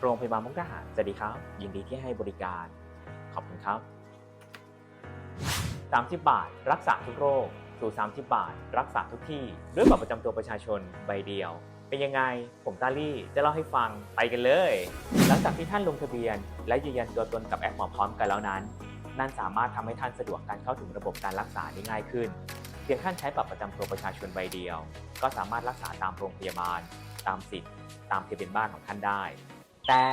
โรงพยาบาลมุกดาหารสวัสดีครับ ยินดีที่ให้บริการ ขอบคุณครับ 30 บาท รักษาทุกโรค สู่30 บาท รักษาทุกที่ ด้วยบัตรประจำตัวประชาชนใบเดียว เป็นยังไง ผมตาลี่จะเล่าให้ฟัง ไปกันเลย หลังจากที่ท่านลงทะเบียน และยืนยันตัวตนกับแอปหมอพร้อมกันแล้วนั้น นั่นสามารถทำให้ท่านสะดวกการเข้าถึงระบบการรักษาได้ง่ายขึ้น เพียงท่านใช้บัตรประจำตัวประชาชนใบเดียว ก็สามารถรักษาตามโรงพยาบาล ตามสิทธิ์ ตามทะเบียนบ้านของท่านได้ แต่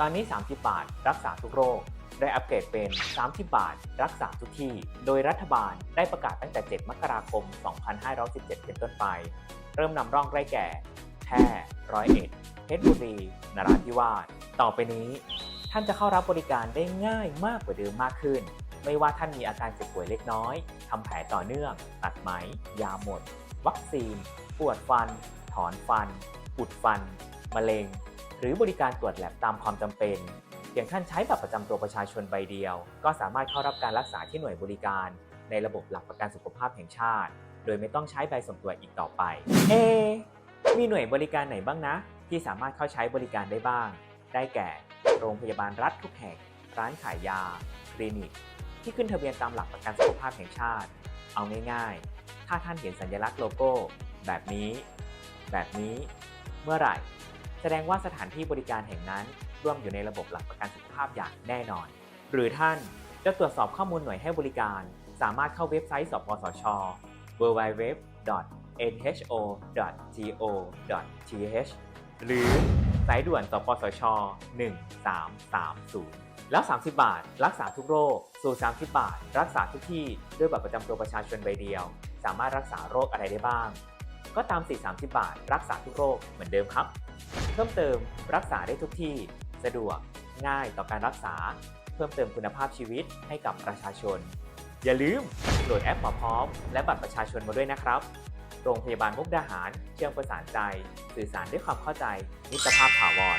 ตอนนี้ 30 บาท รักษาทุกโรค ได้อัปเกรดเป็น 30 บาท รักษาทุกที่ โดยรัฐบาลได้ประกาศตั้งแต่ 7 มกราคม 2517 เป็นต้นไป เริ่มนำร่องได้แก่แพร่ร้อยเอ็ดเพชรบุรี นราธิวาส ต่อไปนี้ ท่านจะเข้ารับบริการได้ง่ายมากกว่าเดิมมากขึ้น ไม่ว่าท่านมีอาการเจ็บป่วยเล็กน้อย ทำแผลต่อเนื่อง ตัดไหม ยาหมด วัคซีน ปวดฟัน ถอนฟัน อุดฟัน มะเร็ง หรือบริการตรวจแลบตามความจำเป็นเพียงท่านใช้บัตรประจำตัวประชาชนใบเดียว ก็สามารถเข้ารับการรักษาที่หน่วยบริการ ในระบบหลักประกันสุขภาพแห่งชาติ โดยไม่ต้องใช้ใบส่งตัวอีกต่อไป เอ มีหน่วยบริการไหนบ้างนะ ที่สามารถเข้าใช้บริการได้บ้าง ได้แก่ โรงพยาบาลรัฐทุกแห่ง ร้านขายยา คลินิก ที่ขึ้นทะเบียนตามหลักประกันสุขภาพแห่งชาติ เอาง่ายๆ ถ้าท่านเห็นสัญลักษณ์โลโก้ แบบนี้ แบบนี้ เมื่อไหร่ แสดงว่าสถานที่บริการแห่งนั้น ร่วมอยู่ในระบบหลักประกันสุขภาพอย่างแน่นอน หรือท่านจะตรวจสอบข้อมูลหน่วยให้บริการ สามารถเข้าเว็บไซต์สปสช www.nho.go.th หรือสายด่วนสปสช 1330 แล้ว 30 บาท รักษาทุกโรค สู่ 30 บาท รักษาทุกที่ ด้วยบัตรประจำตัวประชาชนใบเดียว สามารถรักษาโรคอะไรได้บ้าง ก็ตามสิ30 บาท รักษาทุกโรคเหมือนเดิมครับ เพิ่มเติมรักษาได้ทุกที่ สะดวก ง่ายต่อการรักษา เพิ่มเติมคุณภาพชีวิตให้กับประชาชน อย่าลืมโหลดแอปหมอพร้อม และบัตรประชาชนมาด้วยนะครับ โรงพยาบาลมุกดาหาร เชื่อมประสานใจ สื่อสารด้วยความเข้าใจมิตรภาพถาวร